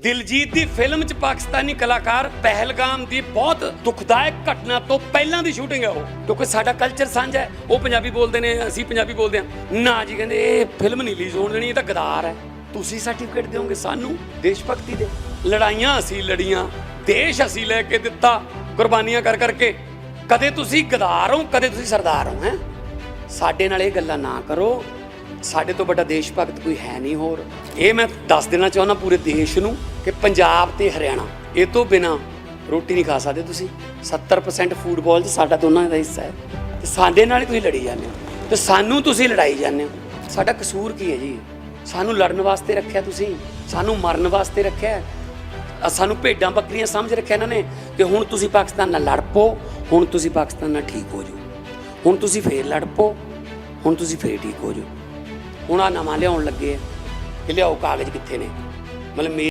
ਦਿਲਜੀਤ ਦੀ film 'ਚ ਪਾਕਿਸਤਾਨੀ ਕਲਾਕਾਰ ਪਹਿਲਗਾਮ ਦੀ ਬਹੁਤ ਦੁਖਦਾਇਕ ਘਟਨਾ ਤੋਂ ਪਹਿਲਾਂ ਦੀ ਸ਼ੂਟਿੰਗ ਹੈ ਉਹ। ਕਿਉਂਕਿ ਸਾਡਾ ਕਲਚਰ ਸਾਂਝਾ ਹੈ। ਉਹ ਪੰਜਾਬੀ ਬੋਲਦੇ ਨੇ, ਅਸੀਂ ਪੰਜਾਬੀ ਬੋਲਦੇ ਹਾਂ। ਨਾ ਜੀ, ਕਹਿੰਦੇ ਇਹ ਫਿਲਮ ਨਹੀਂ ਰਿਲੀਜ਼ ਹੋਣ ਦੇਣੀ, ਇਹ ਤਾਂ ਗਦਾਰ ਹੈ। ਤੁਸੀਂ ਸਰਟੀਫਿਕੇਟ ਦਿਓਗੇ ਸਾਨੂੰ? ਦੇਸ਼ ਭਗਤੀ ਦੇ। ਲੜਾਈਆਂ ਅਸੀਂ ਲੜੀਆਂ, ਦੇਸ਼ ਅਸੀਂ ਲੈ ਕੇ ਦਿੱਤਾ, ਕੁਰਬਾਨੀਆਂ ਕਰ ਕਰਕੇ। ਕਦੇ ਤੁਸੀਂ ਗਦਾਰ ਹੋ, ਕਦੇ ਤੁਸੀਂ ਸਰਦਾਰ ਹੋ, ਹੈ? ਸਾਡੇ ਨਾਲ ਇਹ ਗੱਲਾਂ ਨਾ ਕਰੋ। ਸਾਡੇ ਤੋਂ ਵੱਡਾ ਦੇਸ਼ ਭਗਤ ਕੋਈ ਹੈ ਨਹੀਂ ਹੋਰ। ਇਹ ਮੈਂ ਦੱਸ ਦੇਣਾ ਚਾਹੁੰਦਾ ਪੂਰੇ ਦੇਸ਼ ਨੂੰ ਕਿ ਪੰਜਾਬ ਤੇ ਹਰਿਆਣਾ, ਇਹ ਤੋਂ ਬਿਨਾ ਰੋਟੀ ਨਹੀਂ ਖਾ ਸਕਦੇ ਤੁਸੀਂ। 70% ਫੂਟਬਾਲ 'ਚ ਸਾਡਾ ਦੋਨਾਂ ਦਾ ਹਿੱਸਾ ਹੈ। ਤੇ ਸਾਡੇ ਨਾਲ ਹੀ ਤੁਸੀਂ ਲੜੀ ਜਾਂਦੇ ਹੋ। ਤੇ ਸਾਨੂੰ ਤੁਸੀਂ ਲੜਾਈ ਜਾਂਦੇ ਹੋ। ਸਾਡਾ ਕਸੂਰ ਕੀ ਹੈ ਜੀ? ਸਾਨੂੰ ਲੜਨ ਵਾਸਤੇ ਰੱਖਿਆ ਤੁਸੀਂ। ਸਾਨੂੰ ਮਰਨ ਵਾਸਤੇ ਰੱਖਿਆ ਸਾਨੂੰ ਭੇਡਾਂ ਬੱਕਰੀਆਂ ਸਮਝ ਰੱਖਿਆ ਇਹਨਾਂ ਨੇ ਕਿ ਹੁਣ ਤੁਸੀਂ ਪਾਕਿਸਤਾਨ ਨਾਲ ਲੜ ਪਓ, ਹੁਣ ਤੁਸੀਂ ਪਾਕਿਸਤਾਨ ਨਾਲ ਠੀਕ ਹੋ ਜਾਓ। ਹੁਣ ਤੁਸੀਂ ਫੇਰ ਲੜ ਪੋ ਹੁਣ ਤੁਸੀਂ ਫੇਰ ਠੀਕ ਹੋ ਜਾਓ। ਹੁਣ ਆ ਨਵਾਂ ਲਿਆਉਣ ਲੱਗੇ ਆ ਕਿ ਲਿਆਓ ਕਾਗਜ਼ ਕਿੱਥੇ ਨੇ? ਮਤਲਬ ਮੇ-